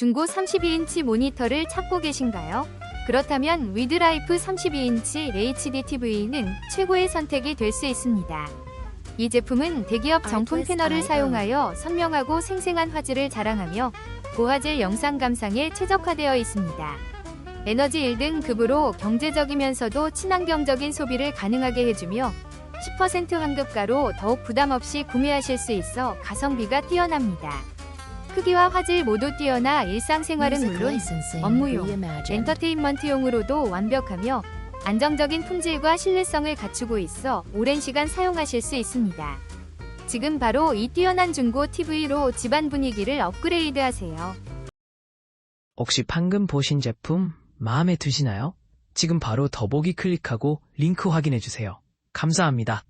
중고 32인치 모니터를 찾고 계신가요? 그렇다면 위드라이프 32인치 HD TV는 최고의 선택이 될 수 있습니다. 이 제품은 대기업 정품 패널을 사용하여 선명하고 생생한 화질을 자랑하며 고화질 영상 감상에 최적화되어 있습니다. 에너지 1등 급으로 경제적이면서도 친환경적인 소비를 가능하게 해주며 10% 환급가로 더욱 부담 없이 구매하실 수 있어 가성비가 뛰어납니다. 크기와 화질 모두 뛰어나 일상생활은 물론 업무용, 엔터테인먼트용으로도 완벽하며 안정적인 품질과 신뢰성을 갖추고 있어 오랜 시간 사용하실 수 있습니다. 지금 바로 이 뛰어난 중고 TV로 집안 분위기를 업그레이드 하세요. 혹시 방금 보신 제품 마음에 드시나요? 지금 바로 더보기 클릭하고 링크 확인해 주세요. 감사합니다.